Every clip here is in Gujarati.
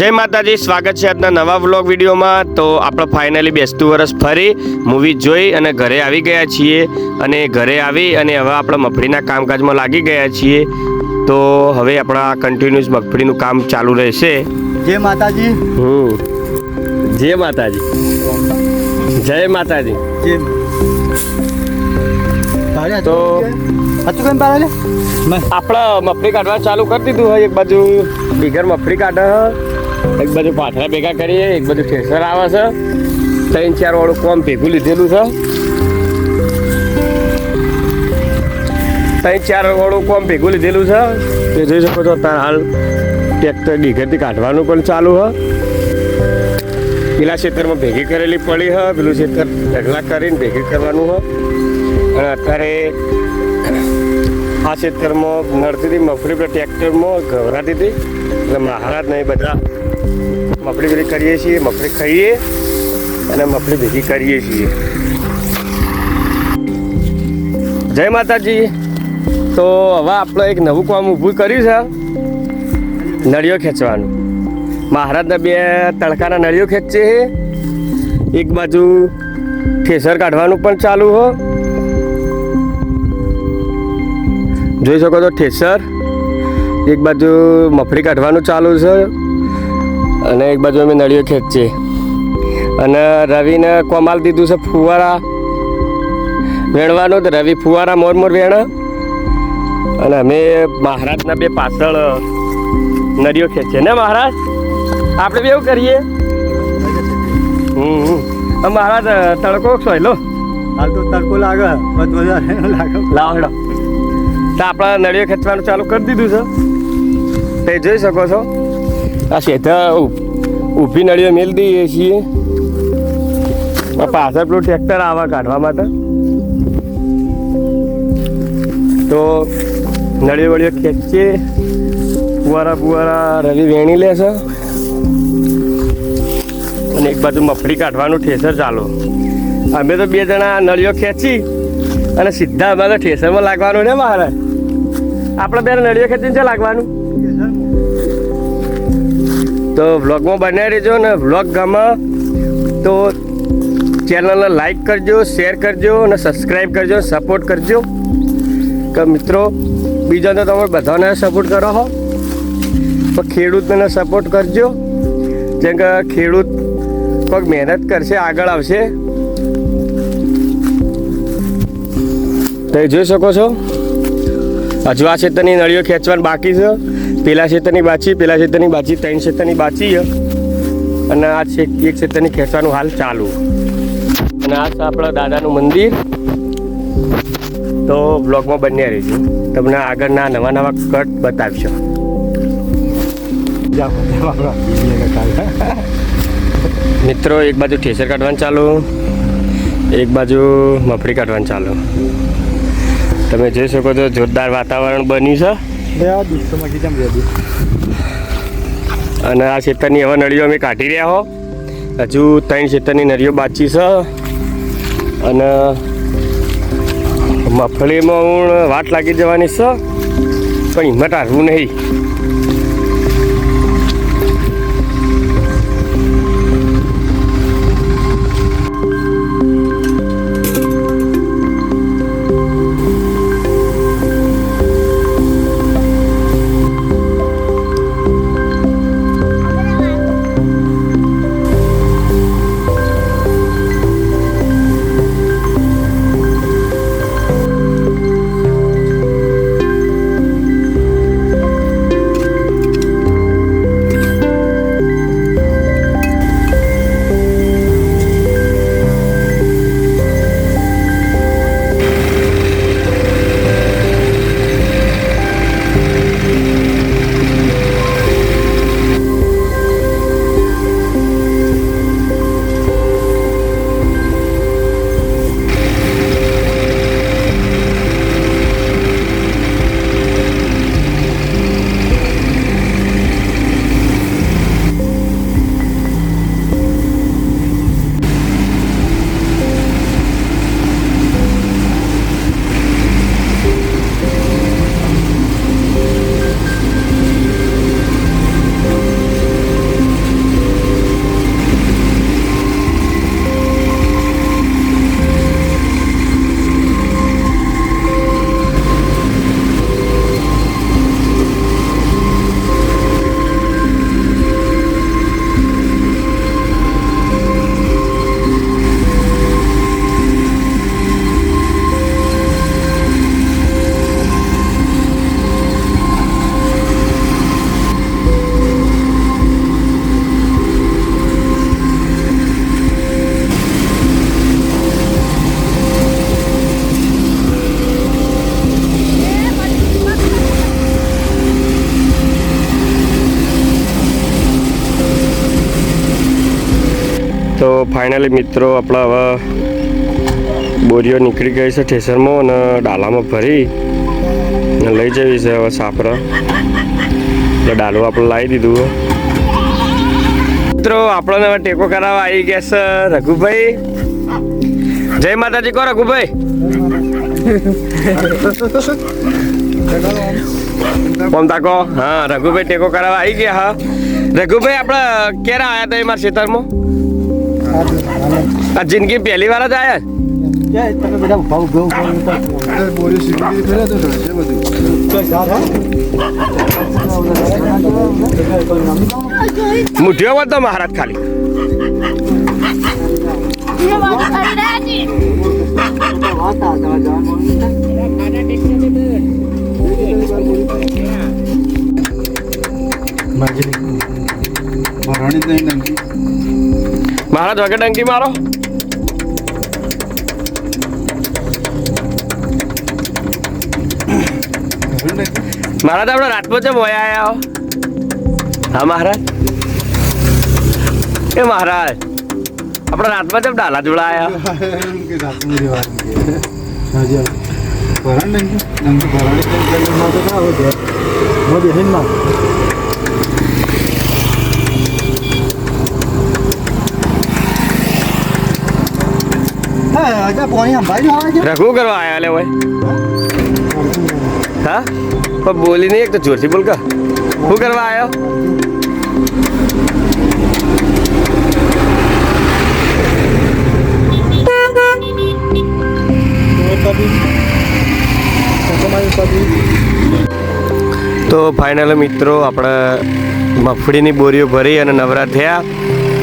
જય માતાજી સ્વાગત છે આજના નવા વ્લોગ વિડીયોમાં. તો આપણે ફાઇનલી બેસતું વરસ ફરી મૂવી જોઈ અને ઘરે આવી ગયા છીએ. અને ઘરે આવી અને હવે આપણે મફળીના કામકાજમાં લાગી ગયા છીએ. તો હવે આપણા કન્ટિન્યુઅસ મગફળીનું કામ ચાલુ રહેશે. જય માતાજી. હમ. જય માતાજી. જય માતાજી. તો હતું કેમ? પાડે આપણે મફળી કાઢવાનું ચાલુ કરી દીધું હોય એક બાજુ. બીગર મફળી કાઢે. એક બધું પાથરા ભેગા કરીએ, એક બધું ઠેસર આવે છે. ત્રણ, ચાર વાળું કોમ ભેગું લીધેલું છે. ત્રણ, ચાર વાળું કોમ ભેગું લીધેલું છે. તે જોઈ શકો છો અત્યારે હાલ ટ્રેક્ટર ડીઘરથી કાઢવાનું પણ ચાલુ હ પેલા ક્ષેત્રમાં ભેગી કરેલી પડી હ પેલું ક્ષેત્ર ઢગલા કરીને ભેગી કરવાનું હ અને અત્યારે આ ક્ષેત્રમાં નડતી હતી મફરી ટ્રેક્ટરમાં ગભરાતી હતી. એટલે મહારાજ નહીં બધા મફળી ભેગી કરીએ છીએ, મફળી ખાઈએ અને મફળી ભેગી કરીએ છીએ. જય માતાજી. તો હવે આપણે એક નવું કામ ઊભું કર્યું છે, નળીઓ ખેંચવાનું. મહારાજના બે તડકાના નળીઓ ખેંચે છે એક બાજુ ઠેસર કાઢવાનું પણ ચાલુ હો. જોઈ શકો છો ઠેસર. એક બાજુ મફળી કાઢવાનું ચાલુ છે. અને એક બાજુ અમે નળીઓ ખેંચીએ. અને રવિને કોમાલ દીધું છે ફુવારા. વેણવાનું તો રવિ ફુવારા મોર મોર વેણ. અને અમે મહારાજના બે પાછળ નળીઓ ખેંચીએ. ને મહારાજ? આપણે બી એવું કરીએ? હમ. મહારાજ તડકો સોયલો હાલ તો તડકો લાગે લાગે. લાવો તો આપણા નળીઓ ખેંચવાનું ચાલુ કરી દીધું છે. તે જોઈ શકો છો. આ શેઠા ઊભી નળીઓ મેળ દઈએ છીએ. પાછળ પેલું ટ્રેક્ટર આવા કાઢવા માટે. તો નળીઓ વળીઓ ખેંચીએ. ફુવારા ફુવારા રવિ વેણી લેશે અને એક બાજુ મફળી કાઢવાનું ઠેસર ચાલુ. અમે તો બે જણા નળીઓ ખેંચી અને સીધા અમારે ઠેસરમાં લાગવાનું ને મારે આપણે બે નળીઓ ખેંચીને છે લાગવાનું? તો વ્લોગમાં બનાવી રહેજો ને વ્લોગ ગમે તો ચેનલને લાઈક કરજો શેર કરજો અને સબસ્ક્રાઈબ કરજો સપોર્ટ કરજો. કે મિત્રો બીજાને તમે બધાને સપોર્ટ કરો હો. તો ખેડૂતને સપોર્ટ કરજો. જેમ કે ખેડૂત કોઈક મહેનત કરશે, આગળ આવશે. તો જોઈ શકો છો? હજુ આ ક્ષેત્રની નળીઓ ખેંચવાની બાકી છે. પેલા ક્ષેત્રની બાચી પેલા ક્ષેત્રની બાચી ત્રણ ક્ષેત્રની બાચી અને આ છે એક ક્ષેત્રની ખેંચવાનું હાલ ચાલુ. અને આ છે આપણા દાદાનું મંદિર. તો બ્લોગમાં બન્યા રહીશું તમને આગળના નવા નવા કટ બતાવશો. મિત્રો, એક બાજુ ઠેસર કાઢવાનું ચાલુ. એક બાજુ મફળી કાઢવાનું ચાલુ. તમે જોઈ શકો છો, જોરદાર વાતાવરણ બન્યું છે. અને આ ખેતરની હવે નળીઓ અમે કાઢી રહ્યા હો. હજુ ત્રણ ખેતરની નળીઓ બાચી છે. અને મફળીમાં હું વાટ લાગી જવાની છે. પણ હિંમત હારવું નહીં. ફાઇનલી મિત્રો, આપણા હવે બોરીઓ નીકળી ગઈ છે ઠેસરમાં અને ડાલામાં ભરી લઈ જવી છે હવે સાપરા. એટલે ડાલું આપણે લાવી દીધું મિત્રો, આપણને હવે ટેકો કરાવવા આવી ગયા છે રઘુભાઈ. જય માતાજી કહો રઘુભાઈ? કોમ તાકો? હા, રઘુભાઈ ટેકો કરાવવા આવી ગયા હા. રઘુભાઈ, આપણે ક્યારે આવ્યા હતા એ મારા ખેતરમાં? આ જિંદગી પહેલી વાર જ ક્યાં તમે બધા મુઠ્યો હતો મહારાજ ખાલી. નંગી મહારાજ વગર ડંકી મારો. મહારાજ આપણે રાજપૂત છે મોયા આવ્યા હા. મહારાજ? એ મહારાજ, આપણે રાતમાં જેમ ડાલા જોડા કે રાતનું રહેવાનું કે હાજી ભરણ નહીં નંગી ભરણી માં તો ના આવે હું બેહીનમાં હા આજે પાણી સંભાળી આવે છે રઘુ કરવા આયા લે હોય હા? પણ બોલી નહીં એક તો જોરથી બોલ કા. શું કરવા આવ્યો તો ફાઇનલ મિત્રો, આપણે મગફળીની બોરીઓ ભરી અને નવરા થયા.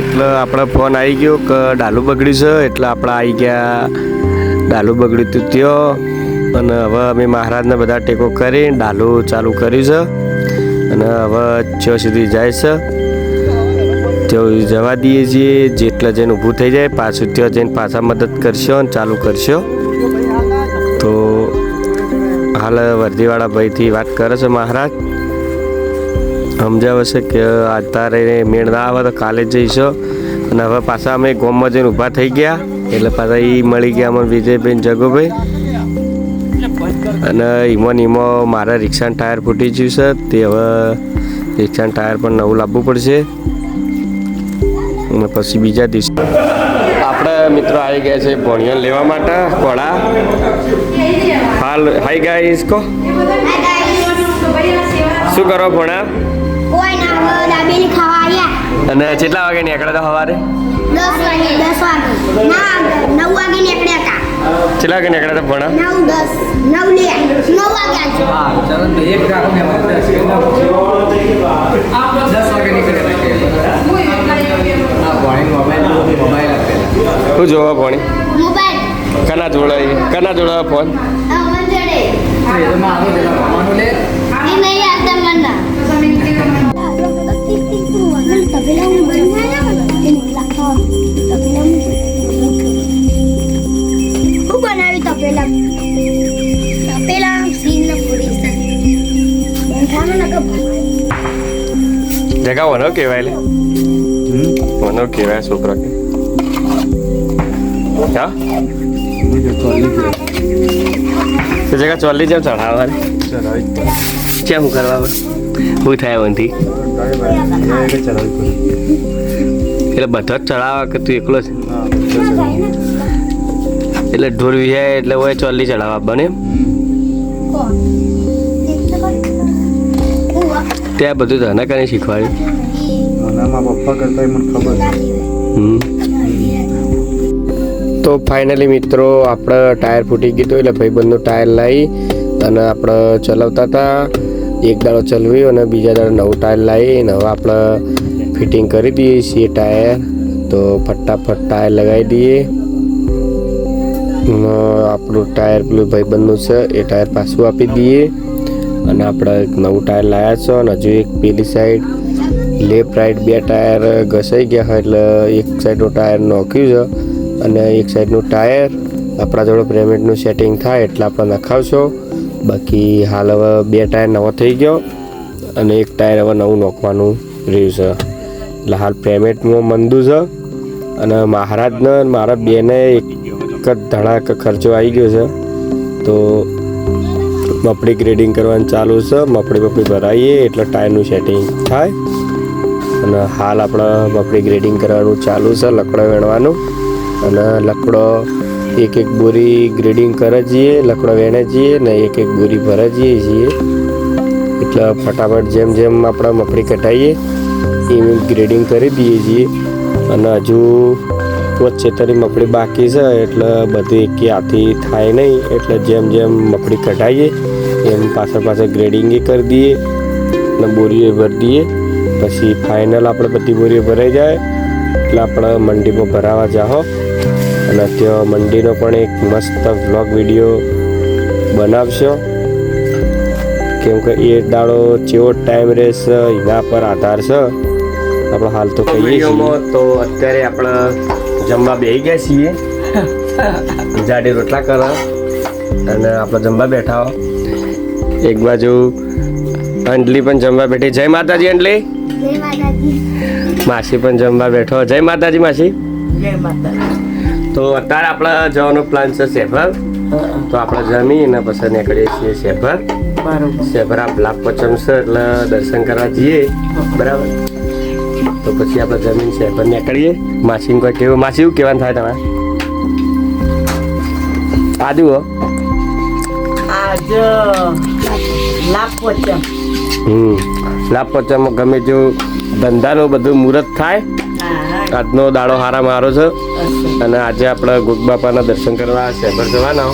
એટલે આપણા ફોન આવી ગયો કે ડાલું બગડ્યું છે એટલે આપણે આવી ગયા. ડાલું બગડ્યું હતું ત્યો અને હવે અમે મહારાજને બધા ટેકો કરી ડાલું ચાલુ કર્યું છે. અને હવે ચો સુધી જાય છે, ત્યાં જવા દઈએ છીએ. જેટલા જઈને ઊભું થઈ જાય, પાછું ત્યાં જઈને પાછા મદદ કરશો અને ચાલુ કરશો. તો હાલ વર્દીવાળા ભાઈથી વાત કરે છે મહારાજ. સમજાવે છે કે આજ તારે મેળ ના આવે તો કાલે જઈશો. અને હવે પાછા અમે ગોમમાં જઈને ઊભા થઈ ગયા. એટલે પાછા એ મળી ગયા અમને વિજયભાઈ જગુભાઈ. અને ઈમો ઈમો મારા રિક્ષાનું ટાયર ફૂટી ગયું છે. તે હવે રિક્ષાનું ટાયર પણ નવું લાવવું પડશે. અને પછી બીજા દિવસે. આપણે મિત્રો આવી ગયા છે ભણિયો લેવા માટે. કોળા. હાલ હાઈ ગાઈસ કો? શું કરો ભણા? ના ખાવા આવ્યા અને કેટલા વાગે નીકળ્યા હતા સવારે? દસ વાગે. દસ વાગે. ના નવ વાગે નીકળ્યા હતા. કેટલા વાગે નીકળ્યા હતા ભણા? લે વાગ્યા છે. શું જોવા ભણી મોબાઈલ. કના જોડાય? કના જોડાવા ફોન અમન જડે એ નહીં આવતા મને જગા વનો કહેવાય લે વનો કહેવાય છોકરા કે હા જગા ચોલી જેમ ચઢાવવા રે કેમ કરવા શું થાય ચલાવી એટલે બધા જ ચડાવવા કે તું એકલો છે? એટલે ઢોર વિહાય એટલે હોય ચોલી ચડાવવા બને ત્યાં બધું તને કને શીખવાડ્યું. તો ફાઇનલી મિત્રો, આપણે ટાયર ફૂટી ગયું હતું, એટલે ભાઈબંધનું ટાયર લાવી અને આપણે ચલાવતા હતા. એક દાડો ચલાવ્યું અને બીજા દાડો નવું ટાયર લાવીને હવે આપણે ફિટિંગ કરી દઈએ છીએ ટાયર. તો ફટાફટ ટાયર લગાવી દઈએ. આપણું ટાયર પેલું ભાઈબંધનું છે, એ ટાયર પાછું આપી દઈએ. અને આપણે એક નવું ટાયર લાવ્યા છો અને હજુ એક પેલી સાઈડ લેફ્ટ રાઈટ બે ટાયર ઘસાઈ ગયા હોય એટલે એક સાઈડનું ટાયર નોખ્યું છે અને એક સાઈડનું ટાયર આપણા જોડે પેમેન્ટનું સેટિંગ થાય એટલે આપણે નખાવશો. બાકી હાલ હવે બે ટાયર નવો થઈ ગયો અને એક ટાયર હવે નવું નોખવાનું રહ્યું છે. એટલે હાલ પેમેન્ટમાં મંદુ છે અને મહારાજને મારા બેને એક જ ધડાક ખર્ચો આવી ગયો છે. તો મપડી ગ્રેડિંગ કરવાનું ચાલુ છે. મપડી મપડી ભરાઈએ એટલે ટાયરનું સેટિંગ થાય. અને હાલ આપણે મપડી ગ્રેડિંગ કરવાનું ચાલુ છે, લકડો વેણવાનું. અને લકડો એક એક બોરી ગ્રેડિંગ કરે જઈએ લકડો વેણે જઈએ ને એક એક બોરી ભરે જઈએ છીએ. એટલે ફટાફટ જેમ જેમ આપણે મફળી કટાઈએ એમ એમ ગ્રેડિંગ કરી દઈએ છીએ. અને હજુ પોચ છેતરની મફળી બાકી છે, એટલે બધું એકી હાથી થાય નહીં, એટલે જેમ જેમ મફળી કઢાઈએ, એમ પાછળ પાછળ ગ્રેડિંગ કરી દઈએ અને બોરીઓ ભરી દઈએ. પછી ફાઇનલ આપણે બધી બોરીઓ ભરાઈ જાય, એટલે આપણે મંડીમાં ભરાવા જાહો અને ત્યાં મંડીનો પણ એક મસ્ત વ્લોગ વીડિયો બનાવશો. કેમ કે એ દાડો ચેવો ટાઈમ રહેશે એના પર આધાર છે. આપણે હાલ તો કહીએ છીએ. તો અત્યારે આપણે જમવા બેસી ગયા છીએ. જાડી રોટલા કરે અને આપણે જમવા બેઠા હો. એક બાજુ અંડલી પણ જમવા બેઠી. જય માતાજી અંડલી. માસી પણ જમવા બેઠો. જય માતાજી માસી. તો અત્યારે આપણે જવાનો પ્લાન છે શેફર તો આપણે જમી અને પછી નીકળીએ છીએ સેફર સેફર આ લાભ પચમ છે એટલે દર્શન કરવા જઈએ. બરાબર? તો પછી આપણે જમીન શેફર નીકળીએ. માસી કોઈ કેવું માસી એવું કહેવાનું થાય તમારે? આદુ હો. આજ લાભ પચમ હમ લાભ પચમ ગમે જો ધંધાનું બધું મુહૂર્ત થાય. આજનો દાડો હારા મારો છે. અને આજે આપણે ગોગ બાપાના દર્શન કરવા શહેર જવાના.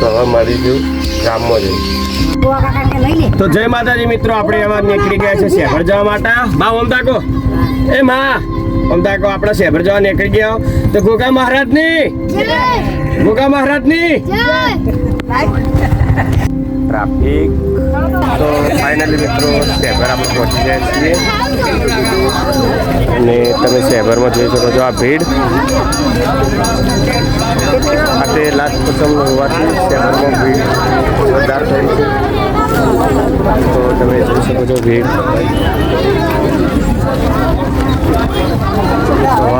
તો હવે મળીશું ગામમાં જઈ તો જય માતાજી મિત્રો આપણે હવે નીકળી ગયા છે શહેર જવા માટે. મા ઓમતાકો એ મા ઓમ તાકો આપણે શહેર જવા નીકળી ગયા તો ગોગા મહારાજની. ગોગા મહારાજની. જય. ટ્રાફિક. તો ફાઇનલી મિત્રો શેફર આપણે પહોંચી જાય છીએ. અને તમે શહેરમાં જોઈ શકો છો આ ભીડ. આ તે લાસ્ટ પસંદ હોવાથી શહેરમાં ભીડ વધારે થઈ છે. તો તમે જોઈ શકો છો ભીડ.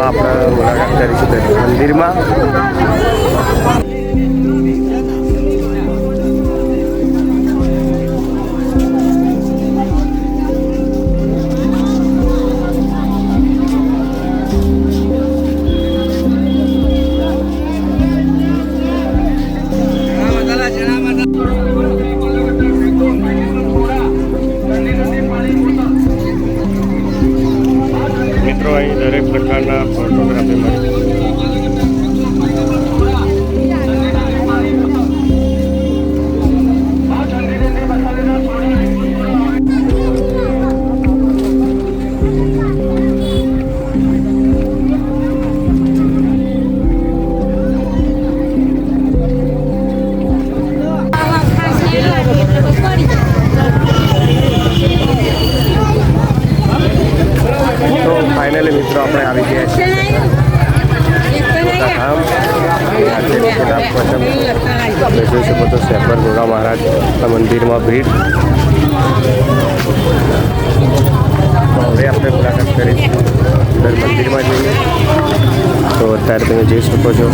આપણે મુલાકાત કરીશું મંદિરમાં. ભીડ. હવે આપણે મુલાકાત કરીશું. દર મંદિરમાં જઈએ. તો અત્યારે તમે જોઈ શકો છો.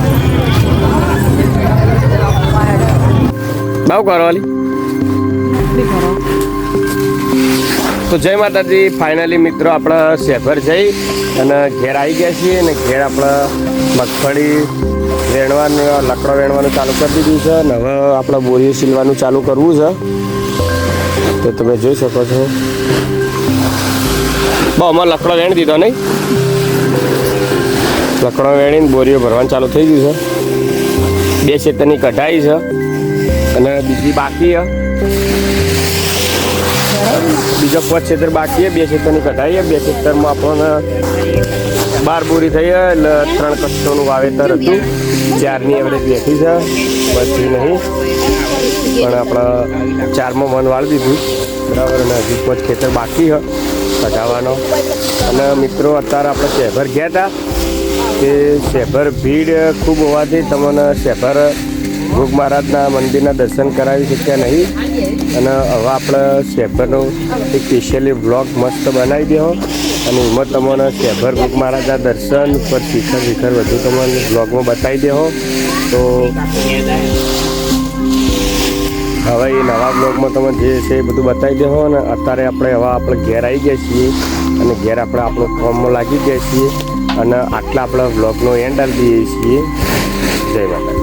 બહુ કરવાલી તો જય માતાજી ફાઇનલી મિત્રો આપણા શેફર જઈ અને ઘેર આવી ગયા છીએ અને ઘેર આપણા મગફળી વેણવાનું લકડો વેણવાનું ચાલુ કરી દીધું છે અને હવે આપણે બોરીઓ સીલવાનું ચાલુ કરવું છે. તો તમે જોઈ શકો છો. બહુ અમારે લકડો વેણી દીધો નહીં? લકડો વેણીને બોરીઓ ભરવાનું ચાલુ થઈ ગયું છે. બે ખેતરની કઢાઈ છે અને બીજી બાકી છે. બીજો પાંચ ક્ષેત્ર બાકી છે, બે ક્ષેત્રની કઢાઈ બે ક્ષેત્રમાં આપણને બાર બોરી થઈ એટલે ત્રણ કચ્છોનું વાવેતર હતું. ચારની એવરેજ બેઠી છે. પછી નહીં. પણ આપણે ચારમાં મન વાળી દીધું. બરાબર, અને હજી પાંચ ખેતર બાકી છે કઢાવવાનો અને મિત્રો, અત્યારે આપણે શેભર ગયા હતા કે શેભર ભીડ ખૂબ હોવાથી તમને શેભર ભોગ મહારાજના મંદિરના દર્શન કરાવી શક્યા નહીં. અને હવે આપણે શેફરનો એક સ્પેશિયલી બ્લોગ મસ્ત બનાવી દેવો. અને ઉંમર તમને શેભર બુક મહારાજા દર્શન પર શિખર શિખર બધું તમને બ્લોગમાં બતાવી દેહો. તો હવે એ નવા બ્લોગમાં તમે જે છે એ બધું બતાવી દેહો અને અત્યારે આપણે હવે આપણે ઘેર આવી ગયા છીએ અને ઘેર આપણે આપણો ફોર્મમાં લાગી ગયા છીએ અને આટલા આપણા બ્લોગનો એન્ડ આપી દઈએ છીએ. જય માતા